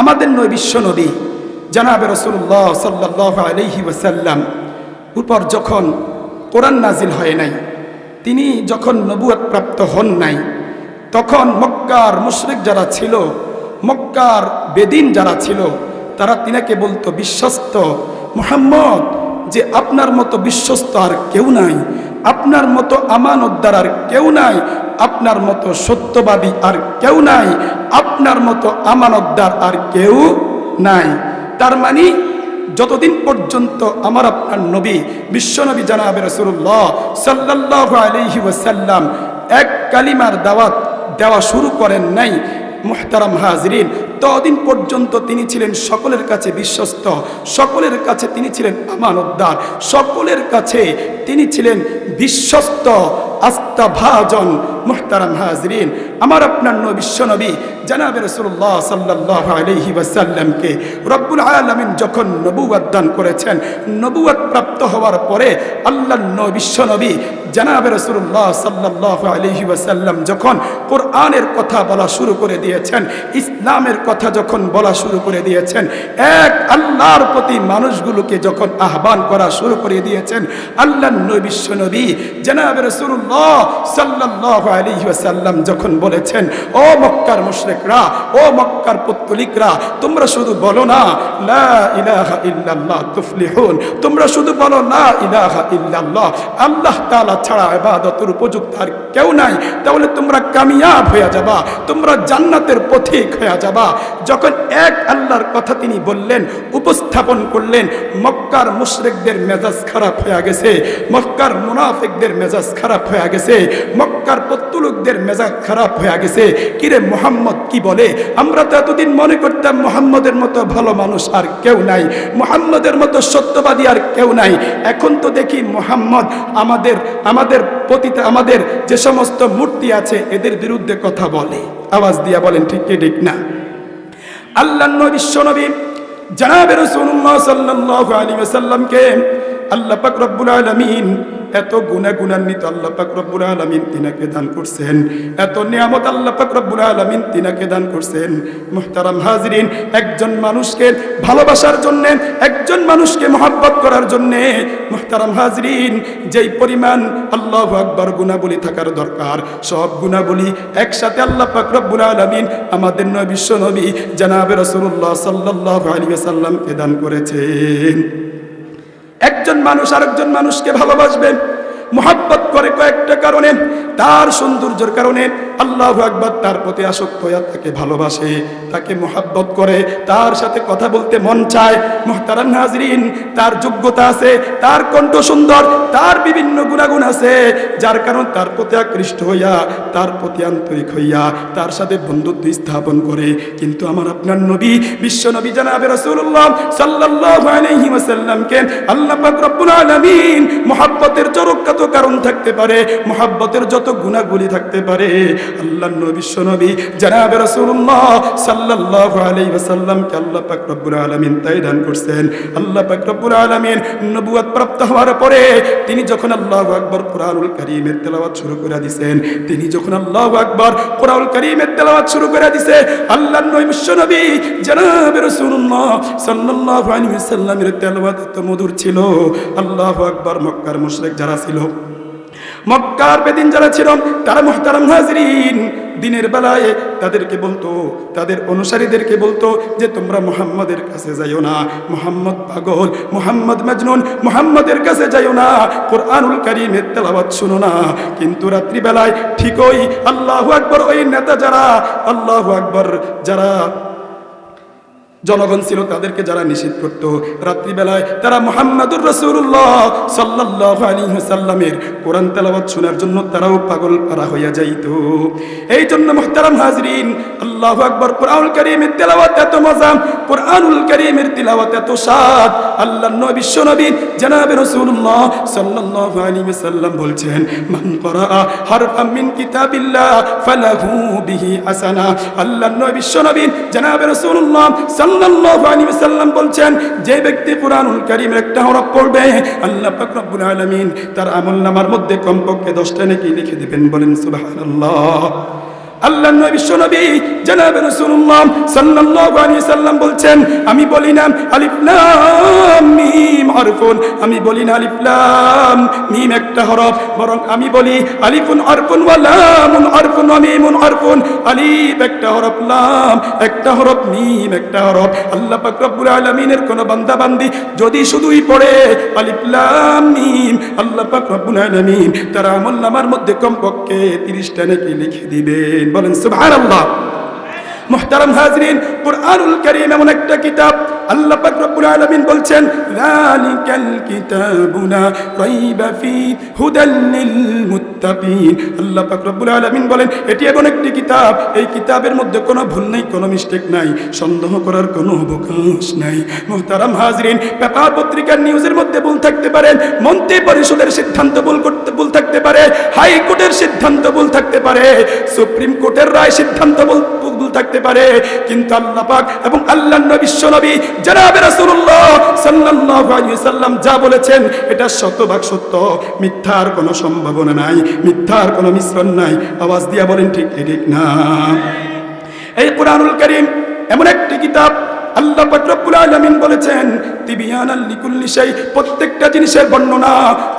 আমাদের নয় বিশ্ব নবী, জানাবে রসুল্লাহ সাল্লাহ আলহি ওসাল্লাম উপর যখন কোরআন নাজিল হয় নাই, তিনি যখন নবুয়াত প্রাপ্ত হন নাই, তখন মক্কার মুশরিক যারা ছিল, মক্কার বেদিন যারা ছিল, তারা তিনাকে বলতো, বিশ্বস্ত মোহাম্মদ, যে আপনার মতো বিশ্বস্ত আর কেউ নাই, আপনার মতো আমানতদার আর কেউ নাই আপনার মতো সত্যবাদী আর কেউ নাই, আপনার মতো আমানতদার আর কেউ নাই। তার মানে যতদিন পর্যন্ত আমার আপনার নবী বিশ্বনবী জানাবে রসুল্লাহ সাল্লাহ আলহি ওসাল্লাম এক কালিমার দাওয়াত দেওয়া শুরু করেন নাই মোহতারাম হাজরিন, ততদিন পর্যন্ত তিনি ছিলেন সকলের কাছে বিশ্বস্ত, সকলের কাছে তিনি ছিলেন আমানতদার, সকলের কাছে তিনি ছিলেন বিশ্বস্ত। আস্থা ভাজন মোহতারাম হাজরিন। আমার আপনার নবী, বিশ্বনবী জানাবে রসুল্লাহ সাল্লাহ আলহি ওয়াসাল্লামকে রব্বুল আলমিন যখন নবুয়াদ দান করেছেন নবুয়াদ প্রাপ্ত হওয়ার পরে আল্লাহ নবী, বিশ্বনবী জানাবে রসুল্লাহ সাল্লাহ আলহি ওয়াসাল্লাম যখন কোরআনের কথা বলা শুরু করে দিয়েছেন, ইসলামের কথা যখন বলা শুরু করে দিয়েছেন, এক আল্লাহর প্রতি মানুষগুলোকে যখন আহ্বান করা শুরু করে দিয়েছেন, আল্লাহ নবী জানাবে রসুল্লাহ সাল্লাহ আলহি ওয়াসাল্লাম যখন বলেছেন, ও মক্কার মুশরিকরা, ও মক্কার পুত্তলিকরা, তোমরা শুধু বলো না ইলাহা ইল্লাল্লাহ তুফলিহুন, তোমরা শুধু বলো না ইলাহা ইল্লাল্লাহ, আল্লাহ তাআলা ছাড়া ইবাদতের উপযুক্ত আর কেউ নাই। তাহলে তোমরা কামিয়াব হয়ে যাবা, তোমরা জান্নাতের পথিক হয়ে যাবা। যখন এক আল্লাহর কথা তিনি বললেন, উপস্থাপন করলেন, মক্কার মুশরিকদের মেজাজ খারাপ হয়ে গেছে, মক্কার মুনাফিকদের মেজাজ খারাপ হয়ে গেছে, মক্কার পত্তুলুকদের মেজাজ খারাপ হয়ে গেছে। কিরে মোহাম্মদ কি বলে? আমরা তো এতদিন মনে করতাম মোহাম্মদের মতো ভালো মানুষ আর কেউ নাই। মোহাম্মদের মতো সত্যবাদী আর কেউ নাই। এখন তো দেখি মোহাম্মদ আমাদের আমাদের পতিতে, আমাদের যে সমস্ত মূর্তি আছে, এদের বিরুদ্ধে কথা বলে। আওয়াজ দিয়া বলেন, ঠিক ঠিক না? আল্লাহ নবী, বিশ্বনবী, জানাবে রসুল্লাহ সাল্লাল্লাহু আলাইহি ওয়াসাল্লামকে আল্লাহ পাক রব্বুল আলামিন এত গুণা গুণান্বিত আল্লাহ পাক রব্বুল আলামিন তিনাকে দান করছেন। এত নিয়ামত আল্লাহ পাক রব্বুল আলামিন তিনাকে দান করছেন। মুহতারাম হাজরিন, একজন মানুষকে ভালোবাসার জন্যে, একজন মানুষকে মহাব্বত করার জন্যে, মুহতারাম হাজরিন, যেই পরিমাণ আল্লাহ আকবর গুণাবলী থাকার দরকার, সব গুণাবলী একসাথে আল্লাহ পাক রব্বুল আলামিন আমাদের নয় বিশ্ব নবী, জানাবে রাসূলুল্লাহ সাল্লাল্লাহু আলাইহি ওয়াসাল্লামকে দান করেছেন। একজন মানুষ আরেকজন মানুষকে ভালোবাসবেন মোহাব্বত করে কয়েকটা কারণে, তার সৌন্দর্যের কারণে আল্লাহ আকবর তার প্রতি আসক্ত হয়ে তাকে ভালোবাসে, তাকে মোহাব্বত করে, তার সাথে কথা বলতে মন চায়। মোহতারাম হাজরিন তার যোগ্যতা আছে, তার কণ্ঠ সুন্দর, তার বিভিন্ন গুণাগুণ আছে, যার কারণ তার প্রতি আকৃষ্ট হইয়া, তার প্রতি আন্তরিক হইয়া, তার সাথে বন্ধুত্ব স্থাপন করে। কিন্তু আমার আপনার নবী, বিশ্ব নবী জানাবে আলাইহি ওয়াসাল্লামকে, আল্লাহ রব্বুল আলামিন মোহাব্বতের চরকাত কারণ থাকতে পারে, মোহাব্বতের যত গুণাগুলি থাকতে পারে, আল্লাহ বিশ্ব নবী জানাবে রাসূলুল্লাহ সাল্লাল্লাহু আলাইহি ওয়াসাল্লামকে আল্লাহ পাক আলামিন তাই দান করছেন। আল্লাহ পাক আলামিন নবুয়ত প্রাপ্ত হওয়ার পরে তিনি যখন আল্লাহু আকবার কোরআনুল কারীমের তেলাওয়াত শুরু করে দিয়েছেন তিনি যখন আল্লাহু আকবার কোরআনুল কারীমের তেলাওয়াত শুরু করে দিয়েছে আল্লাহ বিশ্ব নবী জনাবে রাসূলুল্লাহ সাল্লাল্লাহু আলাইহি ওয়াসাল্লামের তেলাওয়াত এত মধুর ছিল। আল্লাহু আকবার মক্কার মুশরিক যারা ছিল মক্কার বেদিন যারা ছিল, তারা মোহতারাম হাজরিন। দিনের বেলায় তাদেরকে বলতো, তাদের অনুসারীদেরকে বলতো যে, তোমরা মোহাম্মদের কাছে যাইও না। মোহাম্মদ পাগল, মোহাম্মদ মাজনুন, মোহাম্মদের কাছে যাইও না। কোরআনুল কারিমের তেলাওয়াত শুনো না। কিন্তু রাত্রিবেলায় ঠিকই আল্লাহ আকবর ওই নেতা যারা, আল্লাহ আকবর যারা জনগণ ছিল তাদেরকে যারা নিষেধ করত। রাত্রিবেলায় তারা মোহাম্মদুর রসুল্লাহ সাল্লাহ আলী সাল্লামের কোরআন তেলাবাদ শোনার জন্য তারাও পাগল পারা হইয়া যাইত। এই জন্য মোহতারাম হাজরিন, আল্লাহ আকবর কোরআন করিমের তেলাবাদ এত মজা। কোরআনুল করিমের তেলাওয়াত এত স্বাদ। আল্লাহ নবী বিশ্ব নবী জানাবে রসুল্লাহ সাল্লাহ আলী সাল্লাম বলছেন, মান করা হারফাম মিন কিতাবিল্লাহ ফালাহু বিহি হাসানা। নবী জানাবে সাল্লাল্লাহু আলাইহি বলছেন, যে ব্যক্তি কোরআনুল কারীমের একটা হরফ পড়বে, আল্লাহ পাক রব্বুল আলামিন তার আমলনামার মধ্যে কমপক্ষে 10টা নেকি লিখে দিবেন। বলেন, সুবহানাল্লাহ। আল্লাহ নবী বিশ্ব নবী জনাব রাসূলুল্লাহ সাল্লাল্লাহু আলাইহি সাল্লাম বলছেন, আমি বলি না, আলিফ লাম, মিম হরফুন। আমি বলি না আলিফ লাম, মিম একটা হরফ, বরং আমি বলি আলিফুন হরফুন ওয়া লামুন হরফুন ওয়া মিমুন হরফুন। আলিফ একটা হরফ, লাম একটা হরফ, মিম একটা হরফ। আল্লাহ পাক রব্বুল আলামিনের কোন বান্দা বান্দি যদি শুধুই পড়ে, আলিফ লাম, মিম, আল্লাহ পাক রব্বুল আলামিন তার আমল নামার মধ্যে কমপক্ষে 30টা নাকি লিখে দিবেন। বলেন, সুবহানাল্লাহ। মুহতারাম হাজরিন, কুরআনুল কারীম এমন একটা কিতাব আল্লাহ পাক রব্বুল আলামিন বলছেন, যালিকাল কিতাবুনা রাইবা ফি হুদাল লিল মুত্তাকিন আল্লাহ পাক রব্বুল আলামিন বলেন, এটি এমন একটি কিতাব। এই কিতাবের মধ্যে কোনো ভুল নেই, কোনো মিস্টেক নাই। সন্দেহ করার কোনো অবকাশ নাই। মোহতারাম হাজরিন, পেপার পত্রিকার নিউজের মধ্যে ভুল থাকতে পারেন মন্ত্রী পরিষদের সিদ্ধান্ত ভুল করতে, ভুল থাকতে পারে, হাইকোর্টের সিদ্ধান্ত ভুল থাকতে পারে, সুপ্রিম কোর্টের রায় সিদ্ধান্ত ভুল থাকতে পারে। কিন্তু আল্লাহ পাক এবং আল্লাহ বিশ্ব নবী জনাবে রাসূলুল্লাহ সাল্লাল্লাহু আলাইহি সাল্লাম যা বলেছেন, এটা শতভাগ সত্য। মিথ্যার কোনো সম্ভাবনা নাই, মিথ্যার কোনো মিশ্রণ নাই। আওয়াজ দিয়া বলেন, ঠিক ঠিক না? এই কোরআনুল করিম এমন একটি কিতাব আল্লাহ রব্বুল আলামিন বলেছেন তিবিয়ানাল লিকুল্লি শাই, প্রত্যেকটা জিনিসের বর্ণনা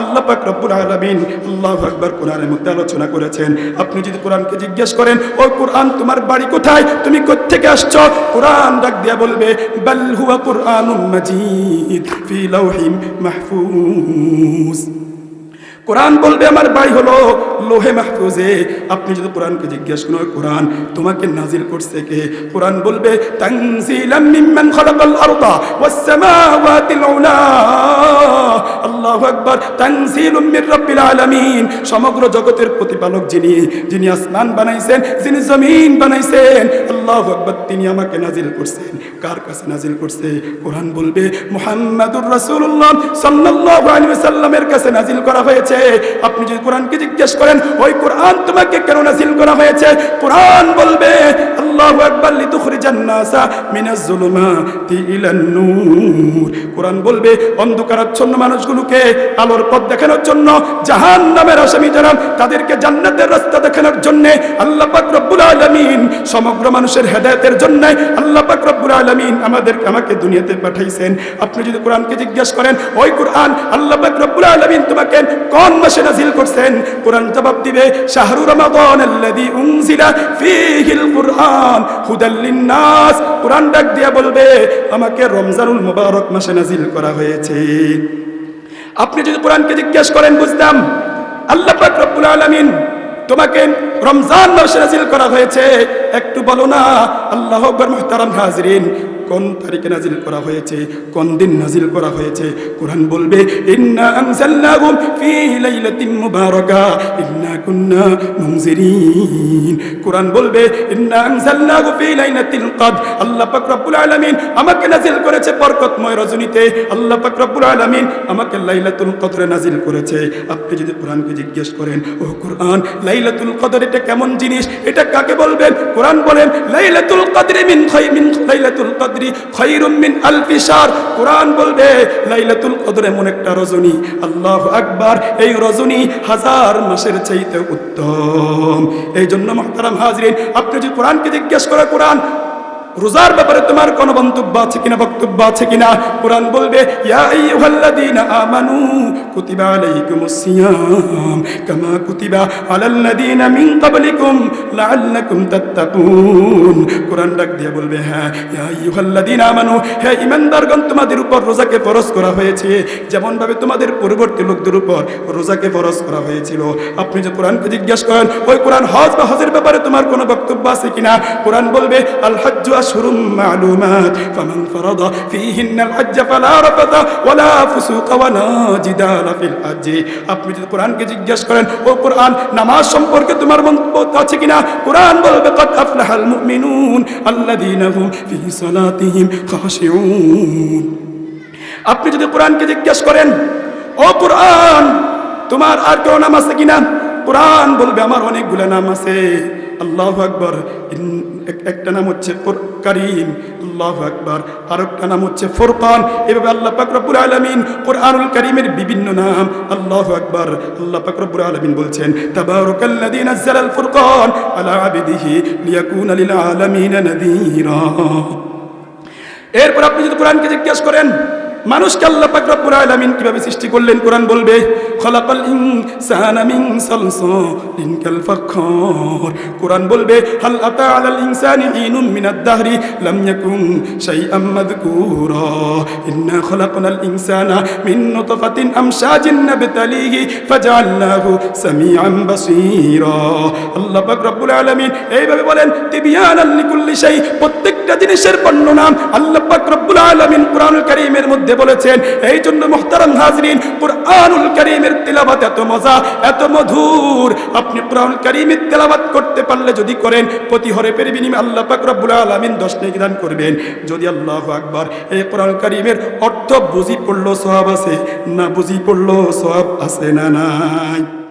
আল্লাহ পাক রব্বুল আলামিন আল্লাহু আকবার কোরআনের মধ্যে আলোচনা করেছেন। আপনি যদি কোরআনকে জিজ্ঞেস করেন ওই কোরআন, তোমার বাড়ি কোথায়? তুমি কোত্থেকে আসছো? কোরআন ডাক দিয়া বলবে, বাল হুয়া কোরআনুম মাজিদ ফি লাউহিম মাহফুজ। কোরআন বলবে আমার বাড়ি হলো লোহে মাহফুজে। আপনি যদি কোরআনকে জিজ্ঞেস করেন, কোরআন তোমাকে নাজিল করছে কে? কোরআন বলবে, তানজিলাম মিম্মান খালাকাল আরদা ওয়াস সামাওয়াতিল উলা। আল্লাহু আকবার, তানজিলুম মির রাব্বিল আলামিন। সমগ্র জগতের প্রতিপালক যিনি যিনি আসমান বানাইছেন, যিনি জমিন বানাইছেন, আল্লাহু আকবার, তিনি আমাকে নাজিল করছেন। কার কাছে নাজিল করছে? কোরআন বলবে, মুহাম্মাদুর রাসূলুল্লাহ সাল্লাল্লাহু আলাইহি ওয়াসাল্লামের কাছে নাজিল করা হয়েছে। আপনি যদি কোরআনকে জিজ্ঞেস করেন, ওই কোরআন তোমাকে কেন নাজিল করা হয়েছে? কোরআন বলবে আল্লাহু আকবার লিতুখরিজান নাসা মিনাজ ইলান নূর। বলবে, অন্ধকারাচ্ছন্ন মানুষগুলোকে আলোর পথ দেখানোর জন্য জাহান্নামের আসামি তাদেরকে জান্নাতের রাস্তা দেখানোর জন্য আল্লাহ পাক রব্বুল আলামিন, সমগ্র মানুষের হেদায়েতের জন্য আল্লাহ পাক রব্বুল আলামিন আমাদের আমাকে দুনিয়াতে পাঠাইছেন। আপনি যদি কোরআনকে জিজ্ঞেস করেন, ওই কোরআন আল্লাহ পাক রব্বুল আলামিন তোমাকে কোন মাসে নাজিল করছেন? কোরআন জবাব দিবে, শাহরু রমাদান আল্লাযী উনজিলা ফীহিল কুরআন। লিন-নাস, কোরআন ডাক দিয়া বলবে, আমাকে রমজানুল মুবারক মাসে নাজিল করা হয়েছে। আপনি যদি কোরআনকে জিজ্ঞেস করেন, বুঝতাম, আল্লাহ পাক রব্বুল আলামিন তোমাকে রমজান মাসে নাজিল করা হয়েছে। একটু বলো না, আল্লাহ মুহতারাম হাজরিন কোন তারিখে নাজিল করা হয়েছে, কোন দিন নাজিল করা হয়েছে? কোরআন বলবে কোরআন বলবে আল্লাহ পাক রব্বুল আমাকে নাজিল করেছে বরকতময় রজনীতে। আল্লাহ আমাকে লাইলাতুল কদরে নাজিল করেছে। আপনি যদি কোরআনকে জিজ্ঞেস করেন, ও কোরআন, লাইলাতুল কদর এটা কেমন জিনিস? এটা কাকে বলবেন? কোরআন বলেন, লাইলাতুল কদরি মিন খাই মিন লাইলাতুল খায়রুম খৈরুমিন আল পিসার কোরআন বলবে, লাইলাতুল কদর এমন একটা রজনী। আল্লাহ আকবার, এই রজনী হাজার মাসের চাইতে উত্তম। এই জন্য মহতারাম হাজরিন, আপনি যদি কোরআনকে জিজ্ঞেস করে, কোরআন রোজার ব্যাপারে তোমার কোন মন্তব্য আছে কিনা, বক্তব্য আছে কিনা? কোরআন বলবে, ইয়া মিন দিয়ে বলবে হ্যাঁ তোমাদের যেমন ভাবে পূর্ববর্তী লোকদের উপর রোজাকে ফরজ করা হয়েছিল। আপনি যে কোরআনকে জিজ্ঞাসা করেন, ওই কোরআন হজ বা হজের ব্যাপারে তোমার কোনো বক্তব্য আছে কিনা? কোরআন বলবে আল أشهر معلومات فمن فرض فيهن الحج فلا رفث ولا فسوق ولا جدال في الحج আপনি যদি কোরআনকে জিজ্ঞেস করেন ও কোরআন নামাজ সম্পর্কে তোমার মন্তব্য আছে কিনা কোরআন বলবে قد أفلح المؤمنون الذين هم في صلاتهم خاشعون আপনি যদি কোরআনকে জিজ্ঞেস করেন ও কোরআন তোমার আর কেউ নাম আছে কিনা কোরআন বলবে আমার অনেকগুলো নাম আছে আল্লাহ আকবর। একটা নাম হচ্ছে কোর- করিম। আল্লাহ আকবর। আর একটা নাম হচ্ছে ফোরকান। এভাবে আল্লাহ পাক রব্বুল আলামিন কোরআনুল করিমের বিভিন্ন নাম আল্লাহ আকবর। আল্লাহ পাক রব্বুল আলামিন বলছেন আলামিন এরপর আপনি যদি কোরআনকে জিজ্ঞেস করেন, মানুষকে আল্লাহ পাক রব্বুল আলামিন কীভাবে সৃষ্টি করলেন? কোরআন বলবে খলাকাল ইনসানা মিন সালসালিন কাল ফাখর। কোরআন বলবে, হাল আতা আলাল ইনসানি হিনুম মিনাদ দাহরি, লাম ইয়াকুন শাইআম মাযকুরা। ইন্না খলাকনাল ইনসানা মিন নুতফাতিন আমশাজিন নাবতালিহি ফাজআলনাহু সামিআন বাসীরা। আল্লাহ পাক রব্বুল আলামিন এইভাবে বলেন, তিবিয়ানাল লিকুল্লি শাই। প্রত্যেকটা জিনিসের বর্ণনা আল্লাহ পাক রব্বুল আলামিন কোরআনুল কারীমের মধ্যে বলেছেন। এই জন্য মুহতারাম হাজরিন, কোরআনুল কারীমের তেলাওয়াত এত মজা, এত মধুর। আপনি কোরআন কারিমের তেলাবাত করতে পারলে যদি করেন প্রতি পের বিনিময়ে আল্লাহ পাক রব্বুল আলামিন 10 নেকি দান করবেন। যদি আল্লাহ আকবার এই কোরআন কারিমের অর্থ বুঝি পড়ল, সওয়াব আছে? না বুঝি পড়ল, সওয়াব আছে না নাই?